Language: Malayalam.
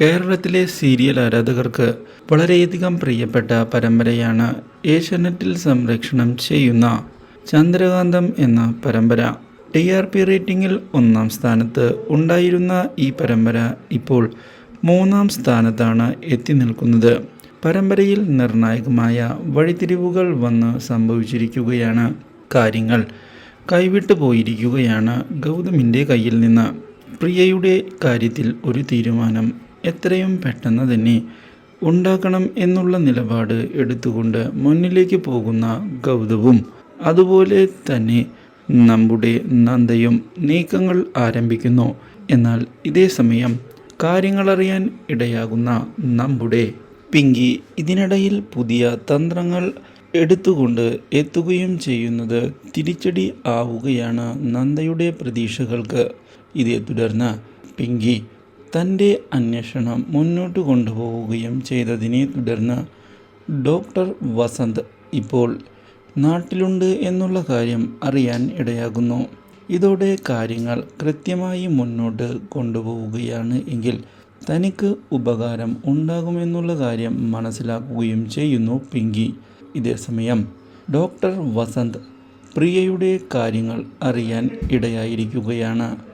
കേരളത്തിലെ സീരിയൽ ആരാധകർക്ക് വളരെയധികം പ്രിയപ്പെട്ട പരമ്പരയാണ് ഏഷ്യാനെറ്റിൽ സംരക്ഷണം ചെയ്യുന്ന ചന്ദ്രകാന്തം എന്ന പരമ്പര. ടി ആർ പി റേറ്റിംഗിൽ ഒന്നാം സ്ഥാനത്ത് ഉണ്ടായിരുന്ന ഈ പരമ്പര ഇപ്പോൾ മൂന്നാം സ്ഥാനത്താണ് എത്തി നിൽക്കുന്നത്. പരമ്പരയിൽ നിർണായകമായ വഴിത്തിരിവുകൾ വന്ന് സംഭവിച്ചിരിക്കുകയാണ്. കാര്യങ്ങൾ കൈവിട്ടു പോയിരിക്കുകയാണ് ഗൗതമിന്റെ കയ്യിൽ നിന്ന്. പ്രിയയുടെ കാര്യത്തിൽ ഒരു തീരുമാനം എത്രയും പെട്ടെന്ന് തന്നെ ഉണ്ടാക്കണം എന്നുള്ള നിലപാട് എടുത്തുകൊണ്ട് മുന്നിലേക്ക് പോകുന്ന ഗൗതവും അതുപോലെ തന്നെ നമ്മുടെ നന്ദയും നീക്കങ്ങൾ ആരംഭിക്കുന്നു. എന്നാൽ ഇതേ സമയം കാര്യങ്ങളറിയാൻ ഇടയാകുന്ന നമ്മുടെ പിങ്കി ഇതിനിടയിൽ പുതിയ തന്ത്രങ്ങൾ എടുത്തുകൊണ്ട് എത്തുകയും ചെയ്യുന്നത് തിരിച്ചടി ആവുകയാണ് നന്ദയുടെ പ്രതീക്ഷകൾക്ക്. ഇതേ തുടർന്ന് പിങ്കി തന്റെ അന്വേഷണം മുന്നോട്ട് കൊണ്ടുപോവുകയും ചെയ്തതിനെ തുടർന്ന് ഡോക്ടർ വസന്ത് ഇപ്പോൾ നാട്ടിലുണ്ട് എന്നുള്ള കാര്യം അറിയാൻ ഇടയാകുന്നു. ഇതോടെ കാര്യങ്ങൾ കൃത്യമായി മുന്നോട്ട് കൊണ്ടുപോവുകയാണ് എങ്കിൽ തനിക്ക് ഉപകാരം ഉണ്ടാകുമെന്നുള്ള കാര്യം മനസ്സിലാക്കുകയും ചെയ്യുന്നു പിങ്കി. ഇതേസമയം ഡോക്ടർ വസന്ത് പ്രിയയുടെ കാര്യങ്ങൾ അറിയാൻ ഇടയായിരിക്കുകയാണ്.